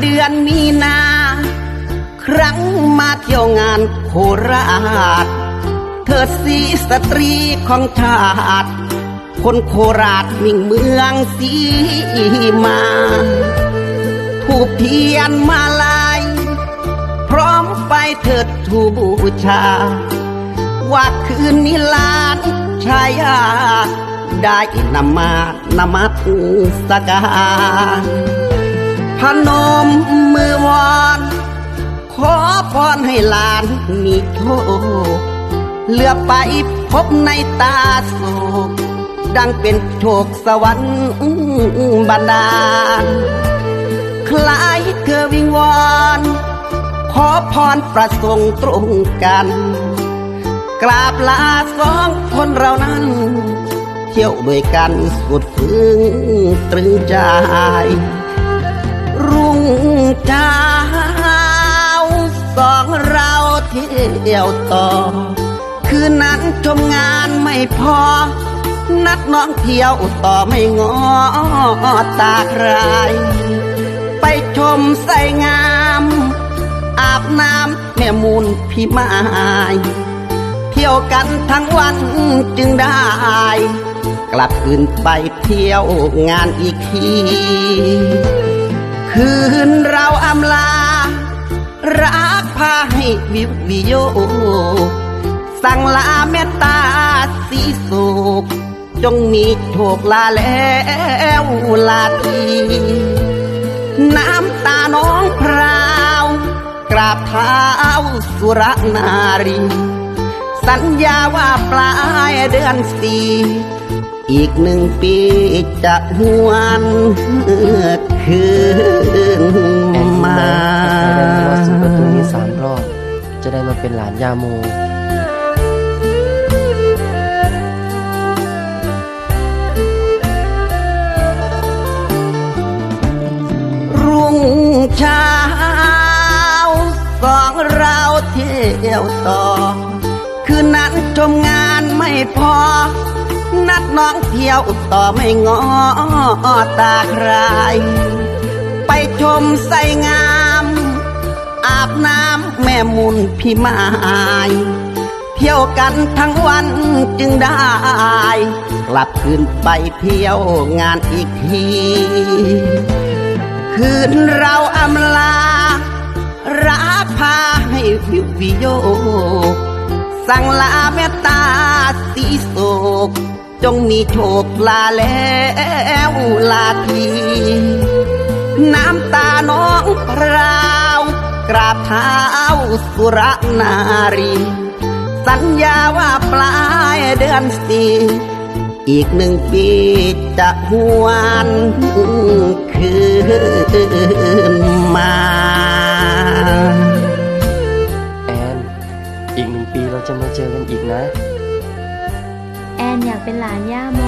เดือนมีนา ครั้งมาเที่ยวงานโคราช เธอสีสตรีของชาติ คนโคราชมิ่งเมืองสีมาถูกเทียนมาลาย พร้อมไฟเถิดทูบูชา ว่าคืนนี้ลานชายาได้นำมานมัสการ นมมือวอนขอพรให้หลานมีโชคเลือไปพบในตาโศกดังเป็นโชคสวรรค์บันดาล คล้ายเธอวิงวอนขอพรประสงค์ตรงกัน กราบลาสองคนเรานั้น เที่ยวด้วยกันสุดพึงตรึงใจ เช้าสองเราเที่ยวต่อ คืนนั้นชมงานไม่พอ นัดน้องเที่ยวต่อไม่งอตาใคร ไปชมใส่งาม อาบน้ำแม่มูลพี่ไม้เที่ยวกันทั้งวันจึงได้ กลับคืนไปเที่ยวงานอีกที คืนเราอำลา รักพาให้วิววิโย สั่งลาเมตตาสีสุขจงมีโชคลาแล้วลาทีน้ำตาน้องพราว กราบเท้าสุรนารี สัญญาว่าปลายเดือนสี่อีกหนึ่งปีจะหวนคืนแอนมามาสู่ประตูนี้สามรอบ จะได้มาเป็นหลานยาโมรุ่งเช้าสองเราเที่ยวต่อ คืนนั้นชมงานไม่พอ นัดน้องเที่ยวต่อไม่งอตาใคร ไปชมใส่งาม อาบน้ำแม่มุนพี่ไม้เที่ยวกันทั้งวันจึงได้ กลับคืนไปเที่ยวงานอีกที คืนเราอำลา รักพาให้วิววิโย สั่งลาเมตตาสีโศก จงมีโชคลาแล้วลาทีน้ำตาน้องพราวกราบเท้าสุรนารี สัญญาว่าปลายเดือนสี่อีกหนึ่งปีจะหวนคืนมา แอน อีกหนึ่งปีเราจะมาเจอกันอีกนะ แอนอยากเป็นหลานย่าโม